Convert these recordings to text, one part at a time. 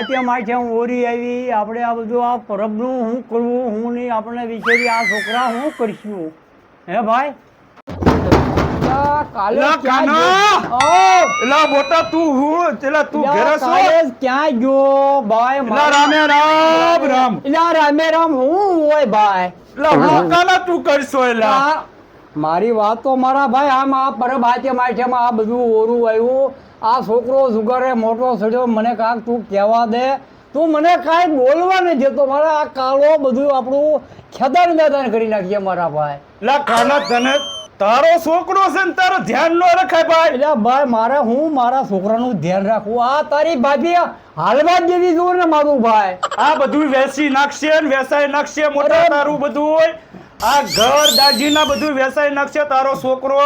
ભાત્ય માથે ઓરી આવી આપણે આ બધું આ પરબનું હું કરવું હું નહીં આપણે વિચારી આ છોકરા હું કરશું? હે ભાઈ? હું છો? મારા- હું હું મારી વાત તો મારા ભાઈ આમ આ પરબ હાથે માથેમાં આ બધું ઓરું આવ્યું. આ છોકરો જુગારે મોટો સડ્યો મને કાંક તું કહેવા દે. તું મને કાંઈ બોલવા નહીં જતો મારા આ કાળો બધું આપણું ખેદાન મેદાન કરી નાખીએ મારા ભાઈ. એટલે કાના તને તારો છોકરો છે ને તારો ધ્યાન ન રખાય ભાઈ. એટલે ભાઈ મારે હું મારા છોકરાનું ધ્યાન રાખવું આ તારી ભાભી હાલવા જ જેવી જોર ને મારું ભાઈ. આ બધું વેસી નાખશે ને વેસાઈ નાખશે મોટા! તારું બધું આ ઘર દાજીના બધું વેસાઈ નાખશે તારો છોકરો.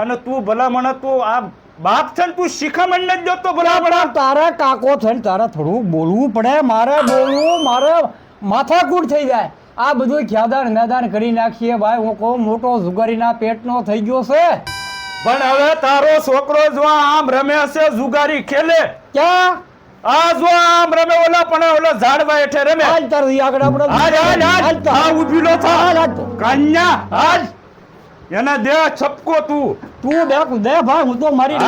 અને તું ભલા મને તું આ બાપ છે ને તું શિખામણ નથી દેતો બરાબર તારા કાકો થઈને તારે થોડું બોલવું પડે મારે બોલવું મારે માથાકૂટ થઈ જાય. આ બધું ખ્યાદાન મેદાન કરી નાખીએ ભાઈ હું કહું મોટો જુગારીના પેટનો થઈ ગયો છે. પણ હવે તારો છોકરો જો આમ રમે છે જુગારી ખેલે. ક્યાં? આ જો આમ રમે ઓલા પણ ઓલા ઝાડવા હેઠે રમે. હાલ તારી આગળ આપણે હાલ હાલ હાલ. આ ઊભીલો થા. હાલ. કન્યા હાલ. એને દે છપકો તું. તું બે દે ભાઈ હું તો મારી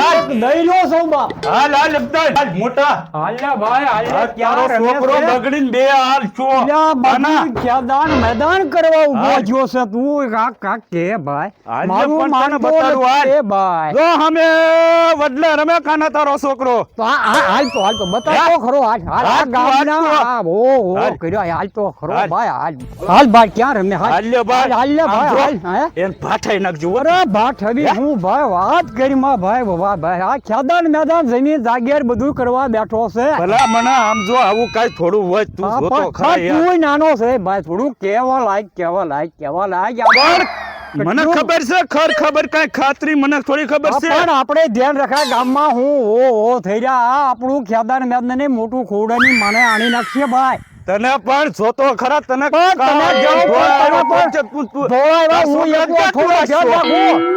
લઈ લો છું બા હાલ હાલ એકદમ હાલ મોટા. હાલ ભાઈ હાલ ને આ તારો ક્યાં રમે છોકરો બગડીને બે હાલ છો. બધું ખ્યાદાન મેદાન કરવા ઊભો હાલ. છે તું? કાક કાક કે ભાઈ. મારું માન બતાડું, હાલ. એ ભાઈ. જો અમે વડલે રમે કાના તારો છોકરો. તો હાલ તો હાલ તો બતાવ તો ખરો હાલ. હાલ આ ગામના આ ઓ ઓ કર્યો હાલ તો ખરો ભાઈ હાલ. હાલ ભાઈ ક્યાં રમે? હાલ. હાલ ભાઈ. હાલ ભાઈ હાલ હે? એને ભાઠાઈ નાખજો. અરે હવે હું? ભાઈ વાત કરી માં ભાઈ વાહ ભાઈ. આ ખેદાન મેદાન જમીન જાગીર બધું કરવા બેઠો છે. ભલા મને આમ જો આવું કાંઈ થોડું હોય તું જોતો ખરા તું નાનો છે ભાઈ થોડું કેવા લાયક કેવા લાયક કેવા લાયક પણ મને ખબર છે ખર ખબર કઈ ખાતરી મને થોડી ખબર છે. પણ આપણે ધ્યાન રખાય ગામમાં હું ઓ ઓ થઈ રહ્યા. આ આપણું ખેદાન મેદાન ને મોટું ખોડાની માને આણી નાખીએ ભાઈ. તને પણ જોતો ખરા તને પણ પણ તું- હું એકલો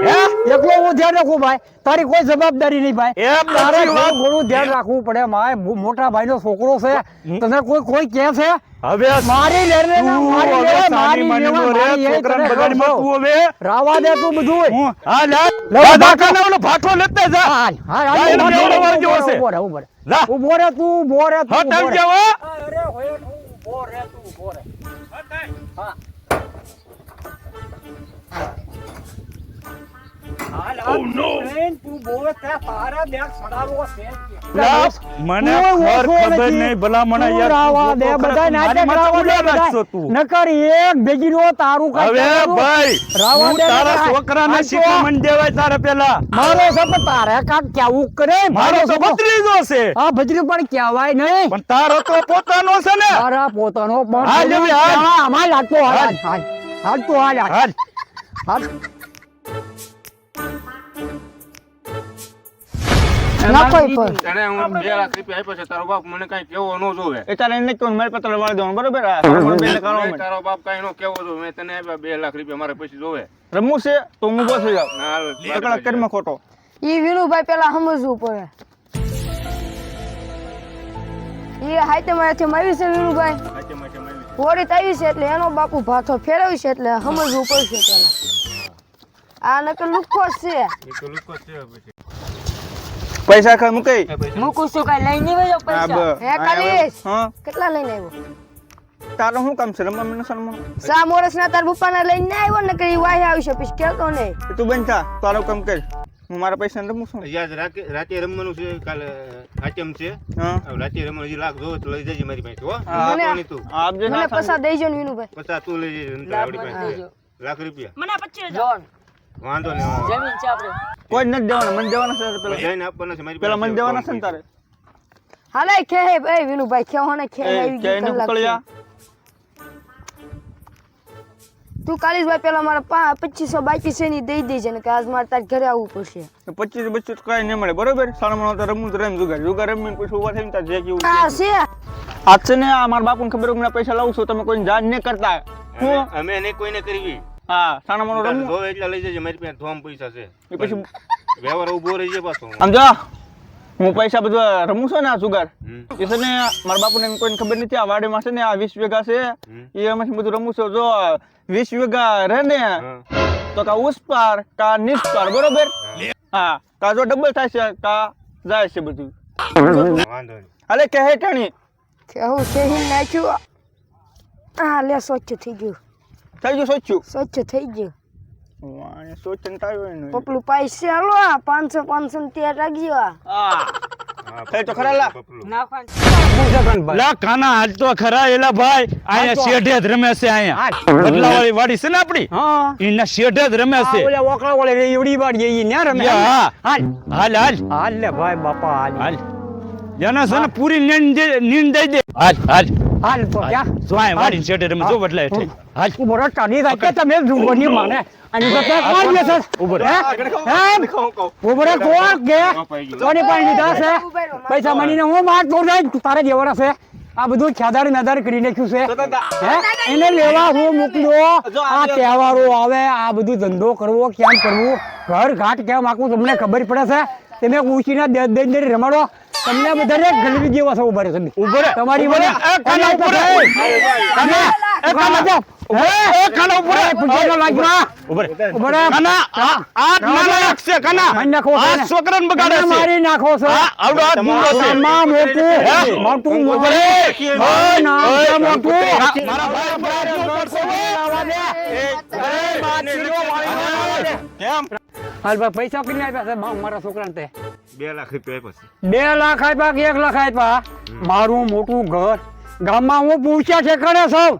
હે? એકલો હું ધ્યાન રાખું ભાઈ? તારી કોઈ જવાબદારી નહીં ભાઈ. એમ તારે ઘણું ધ્યાન રાખવું પડે માય મોટા મોટા ભાઈનો છોકરો છે. તને કોઈ કોઈ કે છે? હવે મારી લેરને તું મારી લે, મારી રે, એ છોકરાને બગાડીમાં. તું હવે. રાવા દે તું બધું હું હા લા. લે, આ ભાગો. ઓલો ભાઠો લેતે જા. હાલ હા હાલ ઊભો. લા. રહે તું ઊભો રે તું હટ. જાવ અરે હોય રહે તું રહે. હા. તારા તું પોતાનો છે ને. તારા પોતાનો પણ હાલ હાલ. હા, અમાર લાગતો હાલ હાલ. હાલ. હાલ. તો હાલ હાલ હાલ હાલ ના કોઈ પણ. તને હું બે લાખ રૂપિયા આપ્યો છે તારો બાપ મને કઈ કેવો ન જોવે. એ તારે એને કહ્યું મારી પત્ર વાળી દેવાનું બરોબર? આ મારા બેનને કરવા તારો બાપ કઈ નો કેવો જોવે મેં તને આપ્યા બે લાખ રૂપિયા મારે પછી જોવે. રમવું છે તો હું ઊભો થઈ ના એકલા કરીમાં ખોટો ઈ વિનુભાઈ પેલા સમજવું પડે. ઈ હાઈતે મારાથી આવી છે વિનુભાઈ એટલે એનો બાપુ ભાથો ફેરવી છે એટલે સમજવું પડશે પેલા. આ નકર લુખો છે. એ તો લુખ્ખો છે પછી. પૈસા ખાઈ મૂકી એ મૂકું છું કઈ લઈ નહીં આ પૈસા? હે કાલીશ? હા કેટલા લઈને આવ્યો? તારો હું કામ છે? રમવા મને સન્માન સા મોરસ ના તાર પપ્પાને લઈને આવ્યો ને કરી વાહી આવી છે? પછી કેતો ને તું બન થા. તારો કામ કર. હું મારા પૈસા રમું છું યાદ રાતે રાતે રમવાનું છે. કાલે આચમ છે. હા. રાતે રમવાનું હજી લાખ જોવે તો લઈ જજે મારી પાસે હો. મને તું. આપજે. મને પૈસા દેજો ને વિનુભાઈ. પૈસા તું લઈ જજે આપણી પાસે. લાખ રૂપિયા. જોન. વાંધો નહીં કોઈ નથી દેવાનું મને દેવાના છે પેલા. જઈને આપવાના છે મારી પેલા મને દેવાના છે ને તારે? હાલે ખે હે એ વિનુભાઈ ખેવો ને ખે આવી ગઈ એને કલાક તું કાલીશભાઈ પેલા મારા પચીસો બાકી છે ની દઈ દેજે ને કે આજ મારે તારે ઘરે આવવું પડશે. પચીસ પચીસ કઈ નહીં મળે બરોબર? સાડા તો રમવું તો રમ જુગાર. જુગાર રમીને પછી ઊભા થઈને તારે જે કેવું આ છે. આજ છે ને આ મારા બાપુને ખબર હું પૈસા લાવું છું તમે કોઈ જાણ નહીં કરતા. હું? અમે- અમે નહીં કોઈને કરવી હા સાડા માનો રમવું એટલા લઈ જજે મારી પાસે ધોમ પૈસા છે. પછી વ્યવહાર ઊભો રહી જાય પાછો. આમ હું પૈસા બધું રમું છું ને આ હમ. એ છે ને મારા બાપુને કોઈને ખબર નથી આ વાડીમાં છે ને આ વીસ વીઘા છે. એ એમાંથી બધું રમું છું. જો વીસ વીઘા રહે ને તો કા ઉસ પાર કા નીચ પાર બરોબર? હા. કા જો ડબલ થાય છે કા જાય છે બધું. વાંધો નહીં. કે ટાણી. કેવું શેહી નાખ્યું? હા લે સ્વચ્છ થઈ ગયું. થઈ ગયું સોચ્યું સ્વચ્છ થઈ ગયું. વાણે સોચન તાયો એનું પપલું પૈસે હાલો આ પાંચસો પાંચસો ને તેર રાખજો આ. હા. હા, થઈ તો ખરા લા. લા કાના હાલ તો ખરા એલા ભાઈ અહીંયા શેઢે જ રમે છે અહીંયા બદલાવાળી વાડી છે ને આપણી? હા. એના શેઢે જ રમે છે. ઓલા ઓકળા ઓલે એવડી વાર જઈએ ને રમે. હા. હાલ. હાલ હાલ. હાલ લે ભાઈ બાપા હાલ. હાલ. જેના છે પૂરી નીંદ નીંદ દઈ દે. હાલ હાલ. હાલ તો ક્યાં? જો વાડી શેઠે રમે જો બદલાય છે હાલ. ઊભો રહો થાય કે તમે જુઓ ની માને? અને તો તે કોણ બેસે? ઊભો રહે. હે? ઊભો રહે કોણ કે? કોની પાસે લીધા છે પૈસા મણીને હું માર તો જાય તારે જેવાના છે આ બધું ખેદાર મેદાર કરી નાખ્યું છે. હે? એને લેવા હું મોકલ્યો. આ તહેવારો આવે આ બધું ધંધો કરવો કેમ કરવું? ઘર ઘાટ કેમ આખું તમને ખબર પડે છે? તમે ઉછીના દે દે દે રમાડો. તમને બધાને ગલવી જેવા છો ઊભા તમે. ઊભો રે તમારી. મને એ કાના ઊભો રે કાના એ કાના એ કાના ઊભો રહે. પૂજાનો લાગમાં ઊભો રે ઊભો રે કાના આ આ નાના નાખશે કાના મારી નાખો આ ને. છોકરાને બગાડે છે. મારી નાખો છો. આવડો આ મૂંગો છે. આમાં મોટું મોટું ઊભો મોટું. રહે. ઓય, નામ મોટું મારા ભાઈ ભાઈ નો કરશો ને. અરે, બાદશીરો મારી ના કેમ? હાલ ભાઈ પૈસા કેટલા આપ્યા છે મારા છોકરાને તે. બે લાખ રૂપિયા આપ્યા છે. બે લાખ આપ્યા કે એક લાખ આપ્યા? મારું મોટું ઘર. ગામમાં હું પૂછ્યા છે કરે સૌ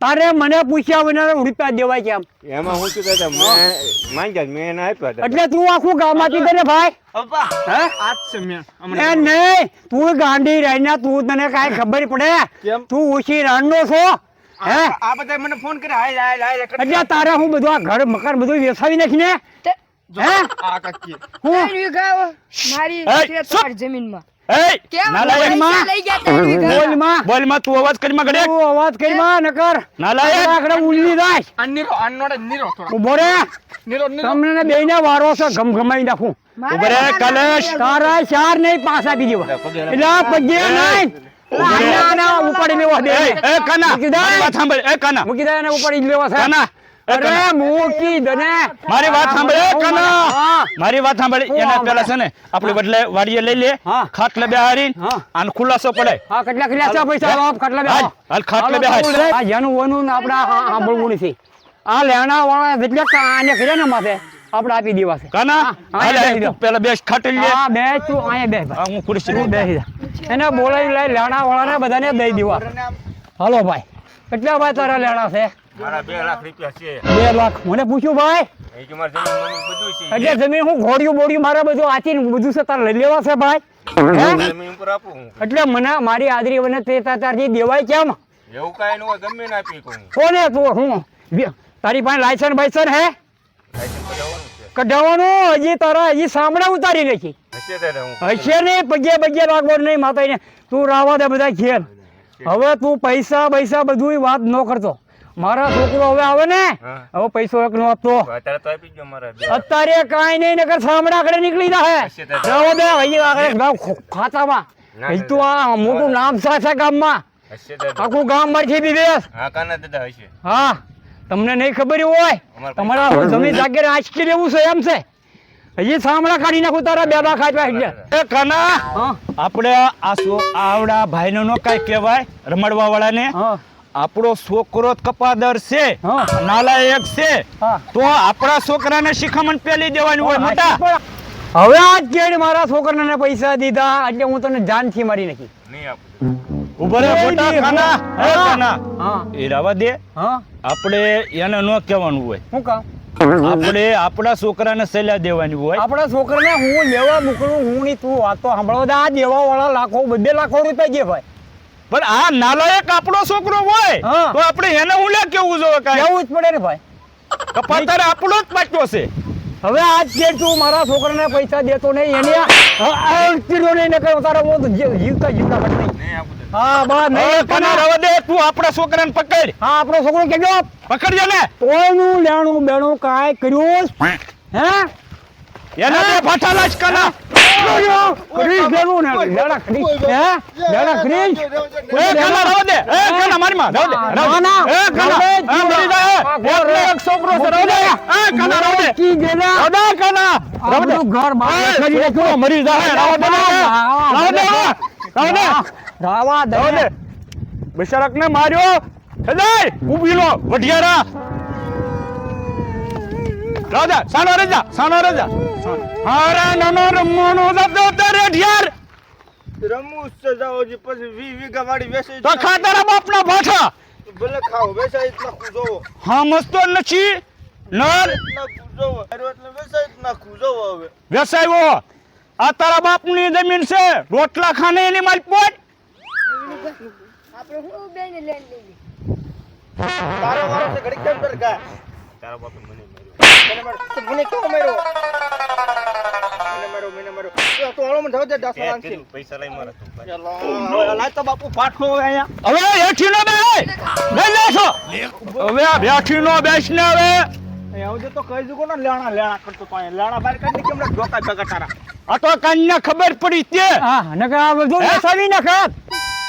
તારે મને પૂછ્યા વિના રૂપિયા દેવાય કેમ? એમાં હું શું કહેતા મેં માંગ્યા મેં એને આપ્યા એટલે તું આખું ગામમાંથી કરે ભાઈ? પપ્પા હે? આજ છે મેં એ નહીં તું ગાંડી રહીને તું તને કાંઈ ખબર પડે. તું ઓછી રાંડનો છો હે? આ બધા મને ફોન કરે એટલે તારે હું બધું આ ઘર મકાન બધું વેસાવી નાખીને હે? આ કાકી. હું? ત્રણ વીઘા મારી એ, છે શું? તમારી જમીનમાં. એ કેમ? નાલાયકમાં. પૈસા લઈ ગયા ત્રણ વીઘા બોલમાં બોલમાં તું અવાજ કરી માં ગડે તું અવાજ કરી માં નકર. નાલાયક. આકડે ઉલ્લી જાય. આ નીરો આ નોડે નીરો થોડો. ઊભો રે. નીરો નીરો. તમને બેયને વારો છો ગમગમાઈ નાખું. ઊભો રે કલેશ. તારા ચાર નહીં પાંચ બીજી દેવા. એટલે પગે નહીં. ના, ના, ઉપાડી લેવા દે એ કના કાના. મૂકી દે. મારી વાત સાંભળ. એ કાના. મૂકી દે એને ઉપાડી લેવા છે કાના. અરે મૂકી દે મારી વાત સાંભળ એ મારી વાત સાંભળ. એના પેલા છે ને આપણે બદલે વાડીએ લઈ લે. ખાટલે બેહારી હા. ખુલાસો પડે. હા કેટલા કેટલા છે પૈસા? બાપ ખાટલા બે હાલ, હાલ, ખાટલા આ જેનું વનું આપણે સાંભળવું નથી. આ લેણા વાળા જેટલા કર્યા ને માથે. આપણે આપી દેવા છે. કાના? હાલ, બેસી હાલ, જાઓ. તું પેલા બેસ ખાટલી લે. હા બે તું અહીંયા બે હું ખુરશી બેસી જા એને બોલાવી લઈ લેણા વાળાને બધાને દઈ દેવા. હાલો ભાઈ. કેટલા ભાઈ તારા લેણા છે? મારા બે લાખ રૂપિયા છે. બે લાખ. મને પૂછ્યું ભાઈ? જમીન એટલે હું ઘોડિયું બોડિયું મારે બધું આચીને બધું છે તારે લઈ લેવા છે ભાઈ? એટલે મને મારી આદરી મને તે તારથી દેવાય કેમ? એવું કાંઈ ન હોય ગમે ને આપી કોને તું? હું? તારી પાસે લાયસન્સ બાયસન હે? કઢાવવાનું? હજી તારા હજી સાંભળા ઉતારી નાખી. હશે ને પગે પગે લાગવાનું નહીં માતાને તું રાવા દે બધા ખેલ હવે તું પૈસા પૈસા બધું વાત ન કરતો. મારા છોકરો હવે આવે ને? હવે પૈસો એક નો આપતો. અત્યારે કઈ નહીં નકર સાંભળા આગળ નીકળી જાય હશે બે ભાઈ આગળ. ખાતામાં. હજી તું આ મોટું નામ છે છે ગામમાં આખું ગામ મારથી બીબેસ હા કાના દાદા હશે. હા તમને નહીં ખબર હોય? તમારા જમીન જાગીર આંચકી લેવું છે એમ છે? હજી સાંભળા કાઢી નાખું તારા બે બા ખાઈ એટલે એ કના આપણે આ આવડા ભાઈનો નો કઈ કહેવાય રમડવા વાળાને હા. આપણો છોકરો કપાદર છે. હા. નાલાયક છે. તો આપણા છોકરાને શિખામણ પેલી દેવાની હોય મોટા. હવે આજ કેડ મારા છોકરાને પૈસા દીધા એટલે હું તને જાનથી મારી નાખી. નહીં આપું. ઊભો મોટા ખાના. હા. એ રાવા દે. હા. આપણે એને ન કહેવાનું હોય. હું કામ? આપણે આપણા છોકરાને સલાહ દેવાની હોય. આપણા છોકરાને હું લેવા મોકલું હું ની તું વાતો સાંભળવા દે આ દેવા વાળા લાખો બે લાખો રૂપિયા જે ભાઈ પણ આ નાલાયક આપણો છોકરો હોય હા. તો આપણે એને હું લે કેવું જોઈએ કાંઈ? કેવું જ પડે ને ભાઈ. કપાતર આપણો જ પાછો છે. હવે આજ કે તું મારા છોકરાને પૈસા દેતો નહીં એને ચીડો નહીં નકર તારા હું જીવતા જીવતા કટ નહીં હા બા હવે નહીં કાના રાવા દે તું આપણા છોકરાને પકડ. હા આપણો છોકરો કેજો. પકડજો ને. કોઈનું લેણું બેણું કાંઈ કર્યું હે? એના બે ભાઠા લાજ કાના ખરીદ દેવું ને લેડા ખરીદ હે લેડા ખરીદ એ કાના રાવ દે એ કાના મારી માં રાવ દે રાવ દે. એ કાના એ મરી જાય એ એક છોકરો છે રાવ દે એ કાના રાવ દે કી ગેલા રાવ દે કાના રાવ દે ઘર બહાર કરી છોકરો મરી જાય રાવ દે રાવ દે રાવ દે રાવા દે રાવ ને માર્યો હજાય ઊભી લો વઢિયારા દે સાનો રજા સાનો રજા. હારા નાનો રમવાનો દાદો તારે ઢિયાર રમવું છે જાઓ જી પછી વી વીઘા વાડી વેસે તો ખાતારા બાપના ભાઠા. ભલે ખાઓ વેચાઈ જ નાખું જોવો. હા મસ્તો નથી. નર. વેસાયો આ તારા બાપની જમીન છે. રોટલા ખાને એની માલ પોટ આપણે હું બેને લઈ લઈએ? તારો વારો છે ઘડીક કેમ પર કા. તારા બાપ મને મને મારો તો મને કેમ માર્યો? મને મારો મને મારો તો તો મને જાવ દે દાસ તે લાંચી પૈસા લઈ મારા તું લાય તો બાપુ પાઠો અહીંયા. હવે હેઠી નો બે લઈ લેશો! હવે આ બેઠી નો બેસ ને હવે. અહીંયા તો કહી દઉં ને લેણા લેણા કરતો તો લેણા બાર કાઢી કેમ ઢોકા ભેગા તારા. આ તો કન્યા ખબર પડી તે. હા નકર આ બધું? વેસાવી નાખત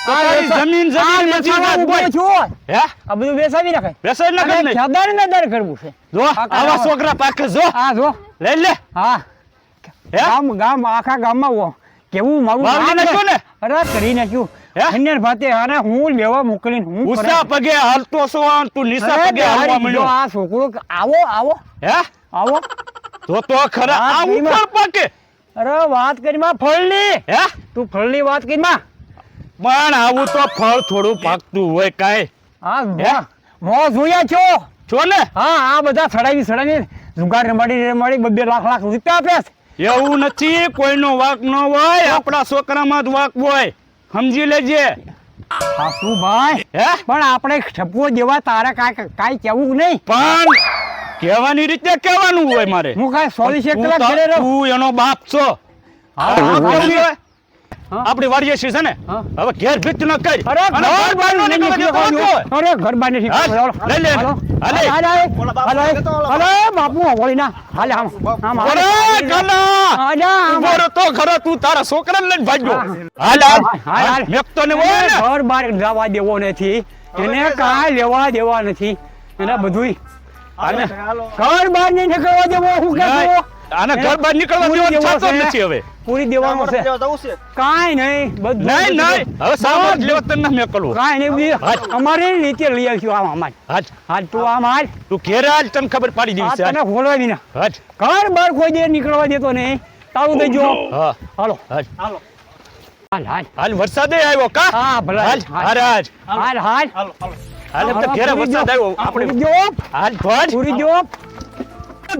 તો જમીન જમીન નથી વેસાવા વાત ઊભો ભાઈ. છું. હે? આ બધું વેસાવી નાખાય વેસાઈ ના નહીં. ખેદાર મેદાર કરવું છે. જો આવા છોકરા પાકે જો. આ જો. લઈ લે. હા. ગામ ગામ આખા ગામમાં વો કેવું મારું વાવડી નાખ્યું ને? અરે કરી નાખ્યું. હે? ભાતે લેવા મોકલીને હું ઉષા પગે હાલતો છો તું નીચા પગે હાલવા મળ્યો આ છોકરો આવો આવો. હે? આવો. તો તો ખરા. આ ઉપર પાકે. અરે વાત કરી માં ફળની. હે? તું ફળની વાત કરી માં. પણ આવું તો ફળ થોડું પાકતું હોય કાંઈ. હા? મો જોયા છો? છો ને? હા આ બધા સડાવી સડાવી જુગાર રમાડી રમાડી બબે લાખ લાખ રૂપિયા આપ્યા છે. એવું નથી કોઈનો વાક ન હોય આપણા છોકરામાં જ વાક હોય. સમજી લેજે. સાસુ ભાઈ હે? પણ આપણે છપવો જેવા તારે કાંઈ કાંઈ કેવું નહીં. પણ કહેવાની રીતે કહેવાનું હોય મારે. હું કાંઈ સોરી છે કલાક ઘરે રહું? એનો બાપ છો. હા? આપણી વાડીએ છે ને? હવે ઘેર ભીત ન કર. અરે ઘર ન બાર. હોય. અરે ઘર બાર નથી લઈ લે. હાલો. હાલે. હાલે. બાપુ વળી ના હાલે આમ આમ અરે કાના આજા. ઊભો તો ખરો તું તારા છોકરાને લઈને ભાગ્યો. હાલ હાલ, મેકતો ને હોય ઘર બાર જવા દેવો નથી. એને કાંઈ લેવા દેવા નથી. એને બધુંય. હાલે. ઘર બહાર નહીં નીકળવા દેવો હું નહીં. આને ઘર બહાર નીકળવા દેવાનો દેવો થતો જ છે. નથી હવે. પૂરી દેવાનો છે. કાઈ નહીં બધું નહીં નહીં. હવે સામાન લેવા તને ના મેકલવો કાઈ નહીં અમારે રીતે લઈ આવશું આમ અમાર. હાજ હાજ તું આમ હાલ. તું ઘેરે હાલ તને ખબર પાડી દીધી છે તને ખોલવા વિના હાજ ઘર બહાર કોઈ દે નીકળવા દેતો નહીં. તાળું દેજો હા. હાલો. હાજ હાલો. હાલ હાલ. હાલ વરસાદે આવ્યો કા? હા ભલે. હાલ હાલ. હાલ હાલ. હાલ હાલ. હાલો તો ઘેરે વરસાદ આવ્યો. આપણે જો. હાલ ભજ પૂરી જો.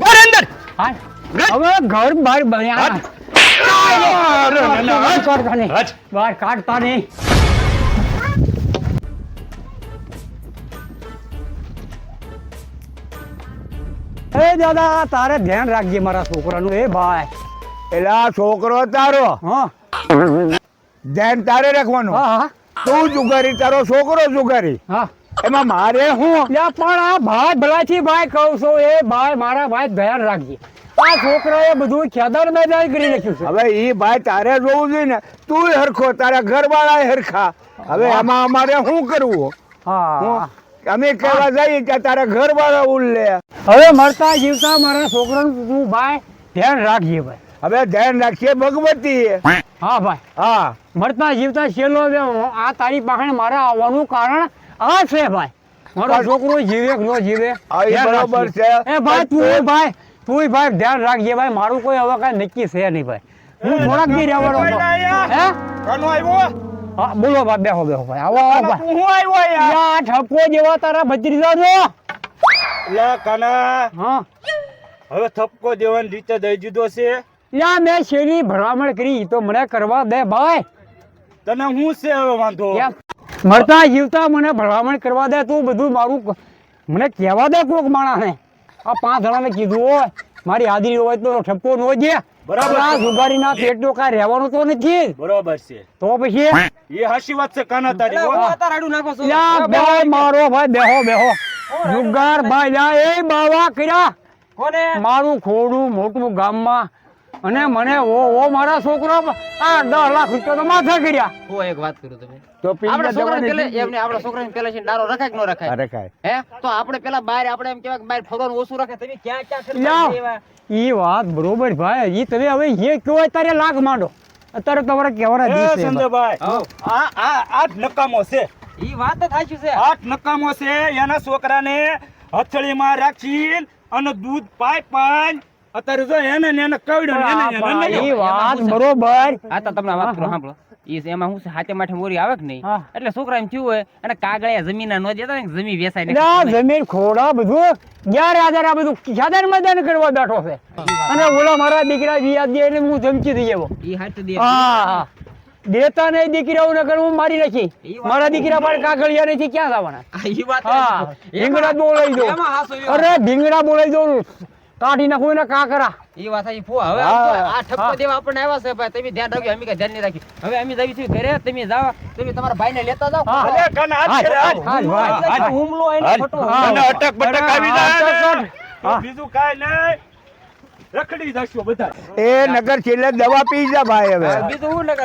ઘર અંદર. હાલ. હવે ઘર બહાર બન્યા. કાઢતા નહીં. બહાર કાઢતા નહીં. એ દાદા તારે ધ્યાન રાખજે મારા છોકરાનું. એ ભાઈ. એટલે આ છોકરો તારો. હા. ધ્યાન તારે રાખવાનું. હા તું જુગારી તારો છોકરો જુગારી હા. એમાં મારે હું? પણ આ ભાઈ ભલાથી ભાઈ કહું છું એ ભાઈ મારા ભાઈ ધ્યાન રાખજે. આ છોકરાએ બધું ખેતર મેદાન કરી નાખ્યું છે. હવે એ ભાઈ તારે જોવું જોઈએ ને તું હરખો તારા ઘરવાળા હરખા. હવે આમાં અમારે શું કરવું હા? અમે કહેવા જઈએ કે તારા ઘરવાળા ઉલ્લે હવે મળતા જીવતા મારા છોકરાનું તું ભાઈ ધ્યાન રાખજે ભાઈ. હવે ધ્યાન રાખીએ ભગવતી હા ભાઈ. હા. મળતા જીવતા છેલ્લો આ તારી પાસે મારે આવવાનું કારણ આ છે ભાઈ. મારો છોકરો જીવે ન જીવે? બરોબર. છે. એ ભાઈ તું ભાઈ તું ભાઈ ધ્યાન રાખજે ભાઈ મારું કોઈ હવે કાંઈ નક્કી છે નહીં ભાઈ. હું થોડાક દી રહેવાનો હે? કનો આવ્યો હા બોલો ભાઈ બેહો બેહો ભાઈ. આવો આવો ભાઈ. હું આવ્યો યાર ઠપકો જેવા તારા ભત્રીજા જો લે કના. હા. હવે ઠપકો દેવાની રીતે દઈ દીધો છે. યા મેં શેરી ભલામણ કરી? તો મને કરવા દે ભાઈ. તને હું છે હવે વાંધો? મરતા જીવતા મને ભલામણ કરવા દે તું બધું મારું મને કહેવા દે કોક માણસને. આ પાંચ જણાને કીધું હોય મારી હાજરી હોય તો ઠપકો નો જે. બરાબર આ છે. જુગારીના પેટનો કાંઈ રહેવાનું તો નથી. બરોબર છે. તો પછી? એ હાસી વાત છે કાના તારી હો. યા ભાઈ મારો ભાઈ બેહો બેહો. જુગાર ભાઈ યા એ બાવા કર્યા. મારું ખોડું મોટું ગામમાં અને મને ઓ ઓ મારા છોકરો આ દસ લાખ રૂપિયા તો માથે કર્યા. હું એક વાત કરું તમે તો આપણા છોકરાને પેલે એમને આપણા છોકરાને પેલે છે ડારો રખાય કે ન રખાય? રખાય. હે? તો આપણે પેલા બહાર આપણે એમ કેવા કે બહાર ફરવાનું ઓછું રાખે. તમે ક્યાં ક્યાં ફરતા ઈ વાત બરોબર ભાઈ. ઈ તમે હવે એ કયો અત્યારે તારે લાખ માંડો. અત્યારે તમારે કેવડા એ દિવસ છે સંજયભાઈ આ આ આ નકામો છે. ઈ વાત જ સાચી છે. આઠ નકામો છે. એના છોકરાને હથળીમાં રાખી અને દૂધ પાઈ પાઈ અત્યારે જો એને ને એને કવડ્યો ને એને ને એને વાત બરોબર. આ તો તમને વાત કરું સાંભળો. ઈ છે એમાં હું હાથે માથે મોરી આવે કે નહીં? એટલે છોકરા એમ થયું હોય અને કાગળિયા જમીન ન દેતા ને જમીન વેસાય એટલે જમીન ખોડા બધું. આ બધું મેદાન કરવા બેઠો છે. અને ઓલા મારા દીકરા વ્યાજ દે એટલે હું ધમકી દઈ આવ્યો ઈ હાથ દે હા હા. દેતા નહીં દીકરાઓ ને હું મારી નાખી. મારા દીકરા પણ કાગળિયા નથી ક્યાં જવાના ભીંગડા બોલાઈ હા ઢીંગડા બોલાવી દો અરે ભીંગડા બોલાઈ દો. કાઢી નાખું ને કાકરા એ વાત સાચી. ફો હવે આ ઠપકો દેવા આપણને આવ્યા છે ભાઈ. તમે ધ્યાન રાખજો અમે કઈ ધ્યાન નહીં રાખી હવે અમે જઈ છીએ ઘરે તમે જાવ તમે તમારા ભાઈને લેતા જાવ હા. કન આજ હાલ. હુમલો એને ફટો અને અટક બટક આવી જાય. બીજું કાઈ નહીં. રખડી જશો બધા. એ નગર છેલ્લે દવા પી જા ભાઈ હવે. બીજું હું ને